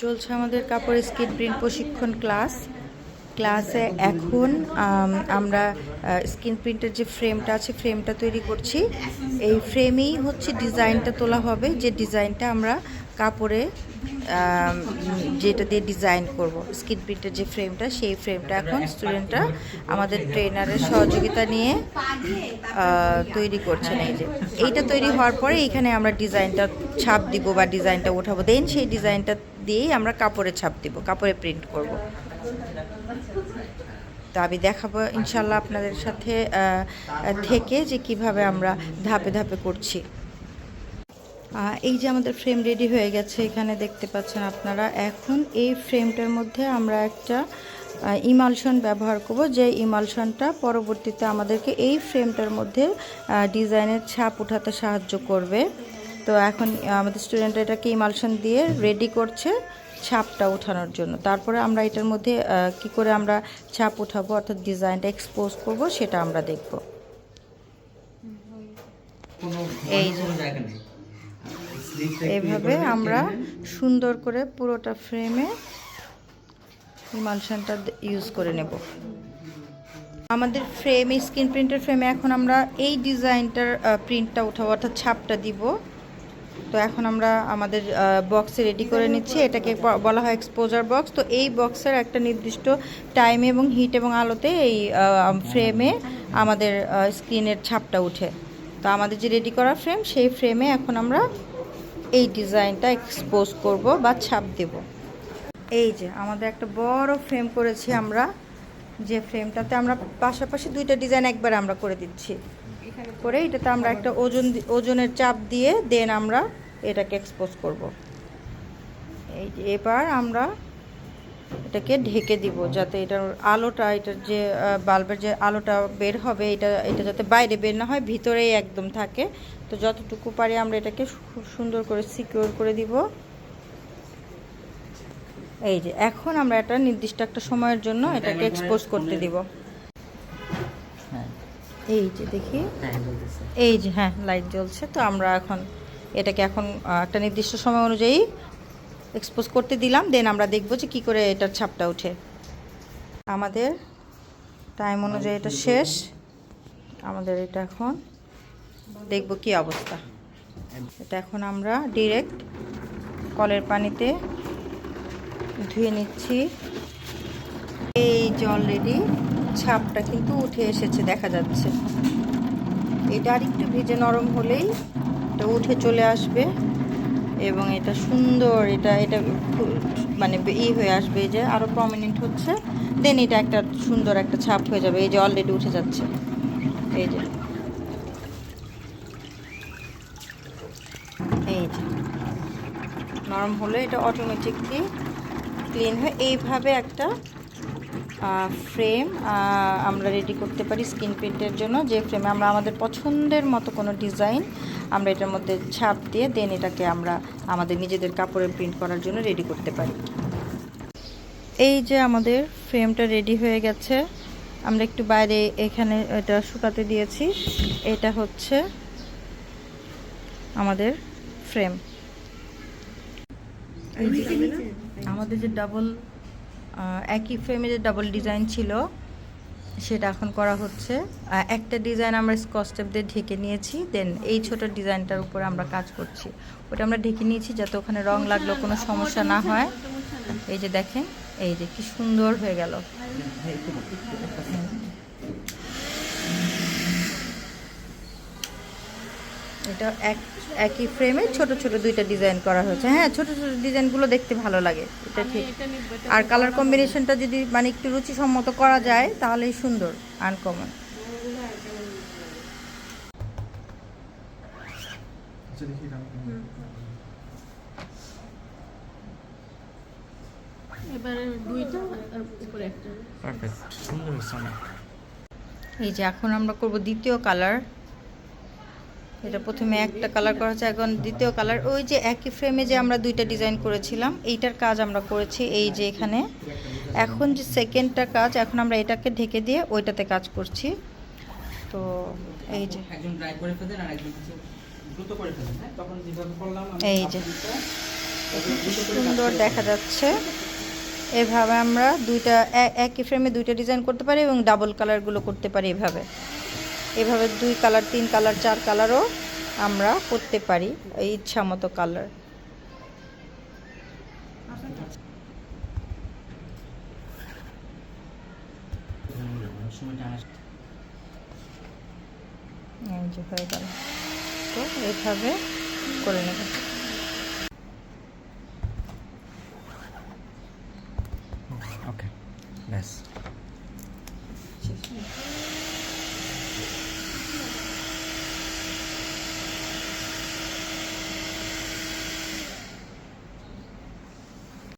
চলছে আমাদের কাপড় স্কিন প্রিন্ট প্রশিক্ষণ ক্লাস। ক্লাসে এখন আমরা স্কিন প্রিন্টের যে ফ্রেমটা আছে, ফ্রেমটা তৈরি করছি। এই ফ্রেমেই হচ্ছে ডিজাইনটা তোলা হবে, যে ডিজাইনটা আমরা কাপড়ে যেটা দিয়ে ডিজাইন করব। স্কিন প্রিন্টের যে ফ্রেমটা, সেই ফ্রেমটা এখন স্টুডেন্টরা আমাদের ট্রেনারের সহযোগিতা নিয়ে তৈরি করছেন এই যে। এইটা তৈরি হওয়ার পরে এখানে আমরা ডিজাইনটা ছাপ দিব বা ডিজাইনটা ওঠাবো। দেন সেই ডিজাইনটা দিয়েই আমরা কাপড়ে ছাপ দিব, কাপড়ে প্রিন্ট করব। তো আমি দেখাবো ইনশাল্লাহ আপনাদের সাথে থেকে যে কীভাবে আমরা ধাপে ধাপে করছি। এই যে আমাদের ফ্রেম রেডি হয়ে গেছে, এখানে দেখতে পাচ্ছেন আপনারা, এখন এই ফ্রেমটার মধ্যে আমরা একটা ইমালশন ব্যবহার করব, যে ইমালশনটা পরবর্তীতে আমাদেরকে এই ফ্রেমটার মধ্যে ডিজাইনের ছাপ উঠাতে সাহায্য করবে। তো এখন আমাদের স্টুডেন্টরা এটাকে ইমালশন দিয়ে রেডি করছে ছাপটা ওঠানোর জন্য। তারপরে আমরা এটার মধ্যে কি করে আমরা ছাপ উঠাবো অর্থাৎ ডিজাইনটা এক্সপোজ করব সেটা আমরা দেখব। এই এইভাবে ইয়ে আমরা সুন্দর করে পুরোটা ফ্রেমে ইমালশনটা ইউজ করে নেব। আমাদের ফ্রেম স্ক্রিন প্রিন্টের ফ্রেমে এখন আমরা এই ডিজাইনটার প্রিন্টটা উঠাবো অর্থাৎ ছাপটা দিব। তো এখন আমরা আমাদের বক্সে রেডি করে নিচ্ছি। এটাকে বলা হয় এক্সপোজার বক্স তো এই বক্সের একটা নির্দিষ্ট টাইম এবং হিট এবং আলোতে এই ফ্রেমে আমাদের স্ক্রিনের ছাপটা উঠে। তো আমাদের যে রেডি করা ফ্রেম সেই ফ্রেমে এখন আমরা এই ডিজাইনটা এক্সপোজ করব বা ছাপ দেব। এই যে, আমাদের একটা বড় ফ্রেম করেছি আমরা। যে ফ্রেমটাতে আমরা পাশাপাশি দুইটা ডিজাইন একবার আমরা করে দিচ্ছি। করে এটাতে আমরা একটা ওজন ওজনের চাপ দিয়ে দেন আমরা এটাকে এক্সপোজ করব। এই এবার আমরা এটাকে ঢেকে দিব যাতে এটার আলোটা এটার যে বাল্বের যে আলোটা বের হবে এটা এটা যাতে বাইরে বের না হয় ভিতরেই একদম থাকে। তো যতটুকু পারি আমরা এটাকে খুব সুন্দর করে সিকিউর করে দিব। এই যে এখন আমরা এটা নির্দিষ্ট একটা সময়ের জন্য এটাকে এক্সপোজ করতে দিব। হ্যাঁ। এই যে দেখি। হ্যাঁ এই যে হ্যাঁ লাইট জ্বলছে। তো আমরা এখন এটাকে এখন একটা নির্দিষ্ট সময় অনুযায়ী এক্সপোজ করতে দিলাম। দেন আমরা দেখব যে কি করে এটার ছাপটা ওঠে। আমাদের টাইম অনুযায়ী এটা শেষ। আমাদের এটা এখন দেখব কি অবস্থা। এটা এখন আমরা ডিরেক্ট কলের পানিতে ধুয়ে নিচ্ছি। এই যে অলরেডি ছাপটা কিন্তু উঠে এসেছে, দেখা যাচ্ছে। এটা আর একটু ভেজে নরম হলেই এটা উঠে চলে আসবে এবং এটা সুন্দর, এটা এটা মানে ই হয়ে আসবে যে আরও প্রমিনেন্ট হচ্ছে। দেন এটা একটা সুন্দর একটা ছাপ হয়ে যাবে, এই যে অলরেডি উঠে যাচ্ছে। এই যে। এই যে। নরম হলে, এটা অটোমেটিকলি ক্লিন হয়ে এইভাবে একটা ফ্রেম আমরা রেডি করতে পারি স্কিন প্রিন্টের জন্য। যে ফ্রেমে আমরা আমাদের পছন্দের মতো কোনো ডিজাইন আমরা এটার মধ্যে ছাপ দিয়ে দেন এটাকে আমরা আমাদের নিজেদের কাপড়ে প্রিন্ট করার জন্য রেডি করতে পারি। এই যে আমাদের ফ্রেমটা রেডি হয়ে গেছে। আমরা একটু বাইরে এখানে এটা শুকাতে দিয়েছি। এটা হচ্ছে আমাদের ফ্রেম আমাদের যে ডাবল একই ফ্রেমে যে ডাবল ডিজাইন ছিল সেটা এখন করা হচ্ছে। একটা ডিজাইন আমরা স্কস্টেপ দিয়ে ঢেকে নিয়েছি দেন এই ছোট ডিজাইনটার উপরে আমরা কাজ করছি। ওটা আমরা ঢেকে নিয়েছি যাতে ওখানে রং লাগল কোনো সমস্যা না হয়। এই যে দেখেন এই যে কি সুন্দর হয়ে গেল। এটা এক একই ফ্রেমে ছোট ছোট দুইটা ডিজাইন করা হয়েছে। হ্যাঁ ছোট ছোট ডিজাইনগুলো দেখতে ভালো লাগে এটা ঠিক। আর কালার কম্বিনেশনটা যদি মানে একটু রুচিসম্মত করা যায় তাহলেই সুন্দর আনকমন আর উপরে একটা। পারফেক্ট সুন্দর হচ্ছে অনেক। এই যে এখন আমরা করব দ্বিতীয় কালার এটা প্রথমে একটা কালার করা হচ্ছে এখন দ্বিতীয় কালার ওই যে একই ফ্রেমে যে আমরা দুইটা ডিজাইন করেছিলাম এইটার কাজ আমরা করেছি এই যে এখানে। এখন যে সেকেন্ডটা কাজ এখন আমরা এটাকে ঢেকে দিয়ে ওইটাতে কাজ করছি। তো এই যে। হ্যাঁ? এই যে। সুন্দর দেখা যাচ্ছে। এভাবে আমরা দুইটা একই ফ্রেমে দুইটা ডিজাইন করতে পারি এবং ডাবল কালারগুলো করতে পারি এভাবে। এভাবে দুই কালার, তিন কালার, চার কালারও আমরা করতে পারি এই ইচ্ছা মতো কালার তো এইভাবে করে নেব।